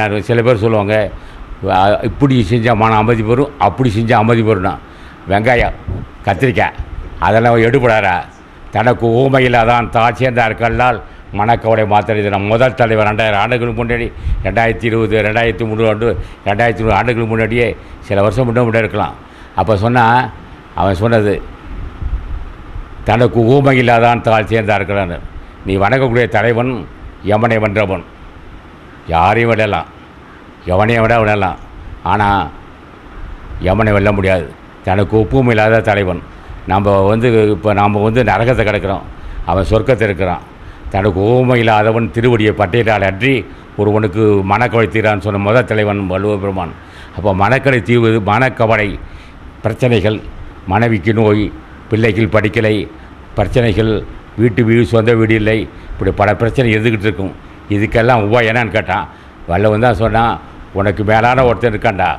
நான் சில பேர் சொல்லுவாங்க இப்படி செஞ்சால் மன அமைதி வரும் அப்படி செஞ்சால் அமைதி பெறும்னா வெங்காயம் கத்திரிக்காய் அதெல்லாம் எடுபடாரா தனக்கு ஊமையில்லாதான் தான் சேர்ந்தார் கல்லால் மணக்கவடை மாத்திரை தினம் முதல் தலைவர் ரெண்டாயிரம் ஆண்டுகளுக்கு முன்னாடி ரெண்டாயிரத்தி இருபது ரெண்டாயிரத்தி மூணு ஆண்டு ரெண்டாயிரத்தி நூறு ஆண்டுகளுக்கு முன்னாடியே சில வருஷம் முன்னே முன்னே இருக்கலாம். அப்போ சொன்னால் அவன் சொன்னது தனக்கு ஊமையில்லாதான் தாழ் சேர்ந்தார்களான் நீ வணங்கக்கூடிய தலைவன் யமனை வென்றவன். யாரையும் விடலாம். எவனையும் விட விடலாம். ஆனால் எவனை வெல்ல முடியாது. தனக்கு ஒப்பும் இல்லாத தலைவன். நம்ம வந்து இப்போ நாம் வந்து நரகத்தை கிடக்கிறோம். அவன் சொர்க்கத்தை இருக்கிறான். தனக்கு ஊமை இல்லாதவன் திருவடியை பட்டியலால் அற்றி ஒருவனுக்கு மனக்கவலை தீரான்னு சொன்ன முதல் தலைவன் வள்ளுவ பெருமான். அப்போ மனக்கடை தீர்வது மனக்கவலை பிரச்சனைகள் மனைவிக்கு நோய் பிள்ளைகள் படிக்கலை பிரச்சனைகள் வீட்டு வீடு சொந்த வீடு இல்லை இப்படி பல பிரச்சனை இருந்துக்கிட்டு இருக்கும். இதுக்கெல்லாம் உபா என்னன்னு கேட்டான். வல்லவன் தான் சொன்னான் உனக்கு மேலான ஒருத்தன் இருக்கான்டா.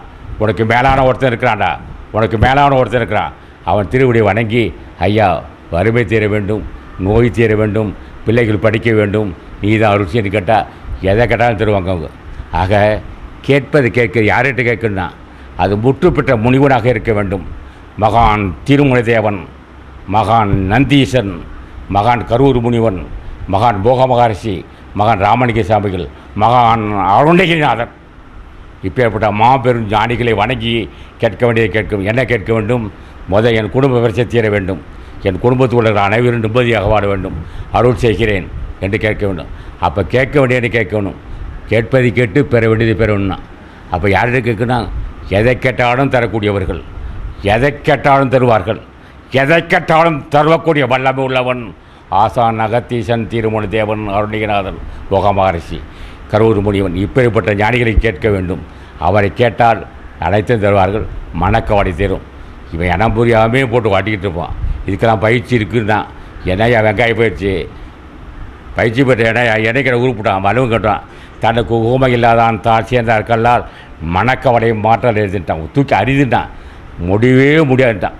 உனக்கு மேலான ஒருத்தன் இருக்கிறான்டா. உனக்கு மேலான ஒருத்தன் இருக்கிறான். அவன் திருவடி வணங்கி ஐயா வறுமை தீர வேண்டும் நோய் தீர வேண்டும் பிள்ளைகள் படிக்க வேண்டும் நீ தான் அருட்சின்னு கேட்டால் எதை கேட்டாலும் தருவாங்க அவங்க. ஆக கேட்பது கேட்க யார்கிட்ட கேட்கணும்னா அது முற்று பெற்ற முனிவனாக இருக்க வேண்டும். மகான் திருமலை தேவன் மகான் நந்தீசன் மகான் கரூர் முனிவன் மகான் போக மகரிஷி மகான் ராமணிக சாமிகள் மகான் அருணகிரிநாதன் இப்பேற்பட்ட மாபெரும் ஞானிகளை வணங்கி கேட்க வேண்டியதை கேட்கும் என்ன கேட்க வேண்டும்? முதல் என் குடும்ப பிரச்சனை தீர வேண்டும். என் குடும்பத்தில் உள்ள அனைவரும் நிம்மதியாக வாழ வேண்டும். அருள் செய்கிறேன் என்று கேட்க வேண்டும். அப்போ கேட்க வேண்டியதை கேட்கணும் கேட்பதை கேட்டு பெற வேண்டியதை பெறணும்னா அப்போ யார்கிட்ட கேட்கணும் எதை கேட்டாலும் தரக்கூடியவர்கள். எதை கேட்டாலும் தருவார்கள். எதை கேட்டாலும் தருவக்கூடிய வல்லமை உள்ளவன் ஆசான் அகத்தீசன் திருமண தேவன் அருணிகநாதன் போகமகரிஷி கரூர் முனிவன் இப்படிப்பட்ட ஞானிகளை கேட்க வேண்டும். அவரை கேட்டால் அனைத்தும் தருவார்கள் மணக்கவாடி தரும். இவன் இனம் புரியாமே போட்டு வாட்டிக்கிட்டு இருப்பான். இதுக்கெல்லாம் பயிற்சி இருக்குன்னா என்னையா வெங்காய பயிற்சி? பயிற்சி பெற்ற இடம் இணைக்கிற உருப்பிட்டான் மனுவும் கட்டான் தனக்கு ஊமை இல்லாதான் தான் சேர்ந்தார் கல்லால் மணக்கவடையும் மாற்றம் எழுதிட்டான் தூக்கி அறிதுட்டான் முடியவே முடியாதுட்டான்.